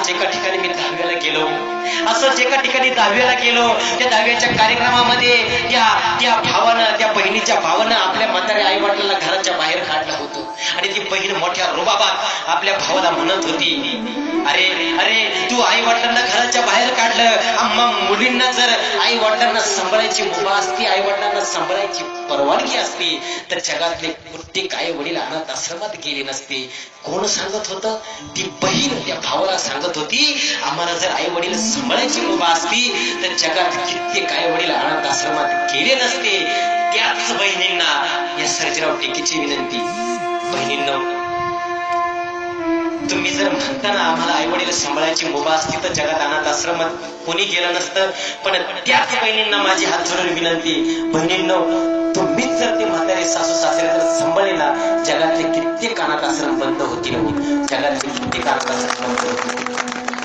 असंच एका ठिकाणी मी दहाव्याला गेलो असंच एका ठिकाणी दहाव्याला गेलो त्या दहाव्याच्या कार्यक्रमामध्ये त्या त्या भावानं त्या बहिणीच्या भावानं आपल्या म्हाताऱ्या आई वडिलांना घराच्या बाहेर काढलं होतं. आणि ती बहीण मोठ्या रुबाबात आपल्या भावाला म्हणत होती तू आई वडिलांना घराच्या बाहेर काढलं अम्मा मुलींना जर आई वडिलांना सांभाळायची मुभा असती आई वडिलांना सांभाळायची परवानगी असती तर जगातले प्रत्येक आई वडील अनाथ आश्रमात गेले नसते. कोण सांगत होत? ती बहीण त्या भावाला सांगत होती आम्हाला जर आई वडील सांभाळायची मुभा असती तर जगात कित्येक आई वडील अनाथ आश्रमात गेले नसते. त्याच बहिणींना या सर्जराव टेकीची विनंती. बहिणींना तुम्ही जर म्हणताना आम्हाला आई वडील सांभाळायची मुभा असती तर जगात अनाथ आश्रमात कोणी गेलं नसतं. पण त्याच बहिणींना माझी हात जोडून विनंती बहिणींनो तुम्हीच जर ते म्हातारे सासू सासरे जर सांभाळले ना जगातले कित्येक अनाथ आश्रम बंद होतील. जगातले कित्येक अनाथ आश्रम बंद होतील.